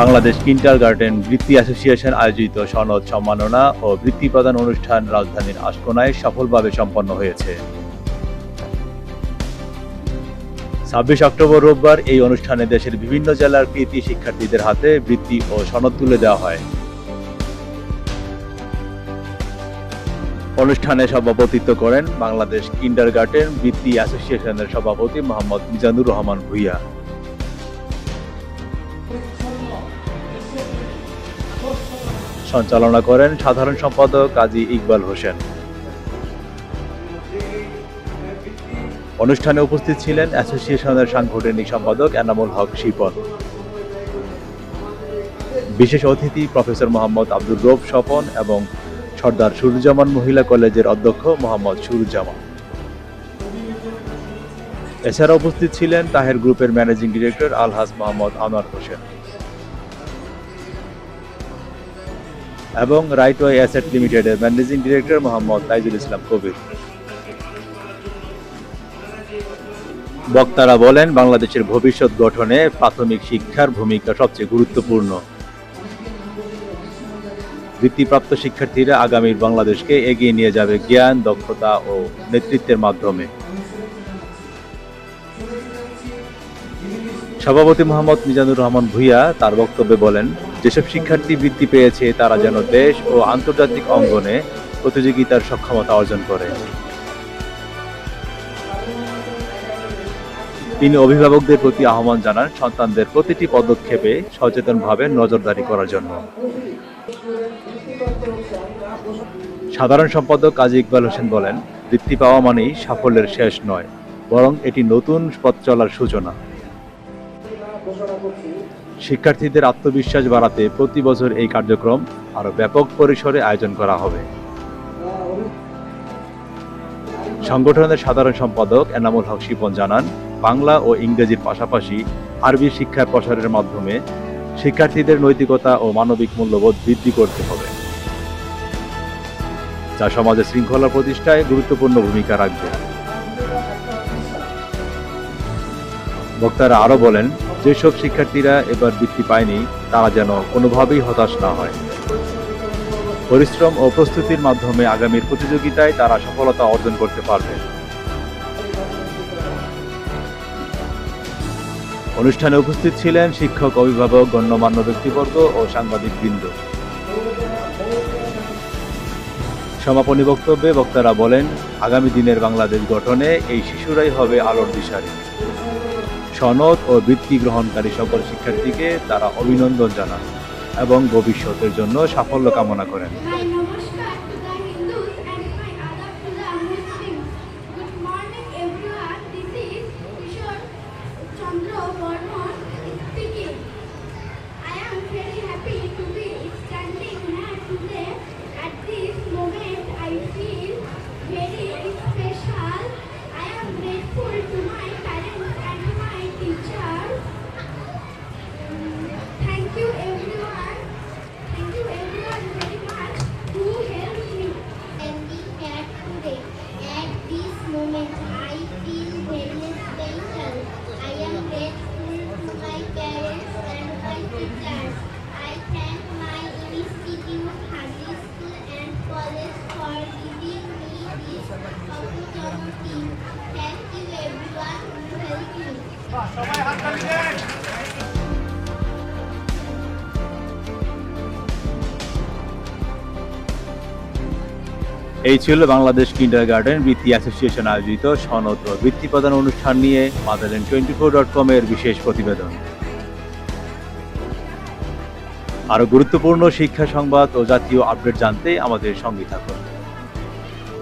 Bangladesh kindergarten বৃত্তি association আয়োজিত সনদ সম্মাননা ও বৃত্তি প্রদান অনুষ্ঠান রাজধানীর আশকোনায় সফলভাবে সম্পন্ন হয়েছে। ছাব্বিশ অক্টোবর রোববার এই অনুষ্ঠানে দেশের বিভিন্ন জেলার কৃতি শিক্ষার্থীদের হাতে বৃত্তি ও সনদ তুলে দেওয়া হয়। অনুষ্ঠানে সভাপতিত্ব করেন বাংলাদেশ কিন্ডার গার্ডেন বৃত্তি অ্যাসোসিয়েশনের সভাপতি মোহাম্মদ মিজানুর রহমান ভুইয়া। সঞ্চালনা করেন সাধারণ সম্পাদক কাজী ইকবাল হোসেন। অনুষ্ঠানে উপস্থিত ছিলেন অ্যাসোসিয়েশনের সাংগঠনিক সম্পাদক এনামুল হক শিপন। বিশেষ অতিথি প্রফেসর মোহাম্মদ আব্দুর রৌফ স্বপন এবং সর্দার সুরুজ্জামান মহিলা কলেজের অধ্যক্ষ মোহাম্মদ সুরুজ্জামান এছাড়া উপস্থিত ছিলেন তাহের গ্রুপের ম্যানেজিং ডিরেক্টর আলহাজ মোহাম্মদ আনোয়ার হোসেন। এবং রাইটওয়ে অ্যাসেট লিমিটেডের ম্যানেজিং ডিরেক্টর মোহাম্মদ তাইজুল ইসলাম কবির। বক্তারা বলেন, বাংলাদেশের ভবিষ্যৎ গঠনে প্রাথমিক শিক্ষার ভূমিকা সবচেয়ে গুরুত্বপূর্ণ। বৃত্তিপ্রাপ্ত শিক্ষার্থীরা আগামীর বাংলাদেশকে এগিয়ে নিয়ে যাবে জ্ঞান, দক্ষতা ও নেতৃত্বের মাধ্যমে। সভাপতি মোহাম্মদ মিজানুর রহমান ভুইয়া তার বক্তব্যে বলেন, যেসব শিক্ষার্থী বৃত্তি পেয়েছে, তারা যেন দেশ ও আন্তর্জাতিক অঙ্গনে প্রতিযোগিতার সক্ষমতা অর্জন করে। তিনি অভিভাবকদের প্রতি আহ্বান জানান সন্তানদের প্রতিটি পদক্ষেপে সচেতনভাবে নজরদারি করার জন্য। সাধারণ সম্পাদক কাজী ইকবাল হোসেন বলেন, বৃত্তি পাওয়া মানেই সাফল্যের শেষ নয়, বরং এটি নতুন পথ চলার সূচনা। শিক্ষার্থীদের আত্মবিশ্বাস বাড়াতে প্রতি বছর এই কার্যক্রম আরও ব্যাপক পরিসরে আয়োজন করা হবে। সংগঠনের সাধারণ সম্পাদক এনামুল হক শিপন জানান, বাংলা ও ইংরেজির পাশাপাশি আরবি শিক্ষার প্রসারের মাধ্যমে শিক্ষার্থীদের নৈতিকতা ও মানবিক মূল্যবোধ বৃদ্ধি করতে হবে, যা সমাজে শৃঙ্খলা প্রতিষ্ঠায় গুরুত্বপূর্ণ ভূমিকা রাখবে। বক্তারা আরও বলেন যেসব শিক্ষার্থীরা এবার বৃত্তি পায়নি, তারা যেন কোনোভাবেই হতাশ না হয়। পরিশ্রম ও প্রস্তুতির মাধ্যমে আগামীর প্রতিযোগিতায় তারা সফলতা অর্জন করতে পারবে। অনুষ্ঠানে উপস্থিত ছিলেন শিক্ষক, অভিভাবক, গণ্যমান্য ব্যক্তিবর্গ ও সাংবাদিকবৃন্দ সমাপনী বক্তব্যে বক্তারা বলেন, আগামী দিনের বাংলাদেশ গঠনে এই শিশুরাই হবে আলোর দিশারি। সনদ ও বৃত্তি গ্রহণকারী সকল শিক্ষার্থীকে তারা অভিনন্দন জানান এবং ভবিষ্যতের জন্য সাফল্য কামনা করেন। এই ছিল বাংলাদেশ কিন্ডার গার্ডেন বৃত্তি অ্যাসোসিয়েশন আয়োজিত সনদ ও বৃত্তি প্রদান অনুষ্ঠান নিয়ে motherland twenty four dot com এর বিশেষ প্রতিবেদন। আরও গুরুত্বপূর্ণ শিক্ষা সংবাদ ও জাতীয় আপডেট জানতে আমাদের সঙ্গে থাকুন।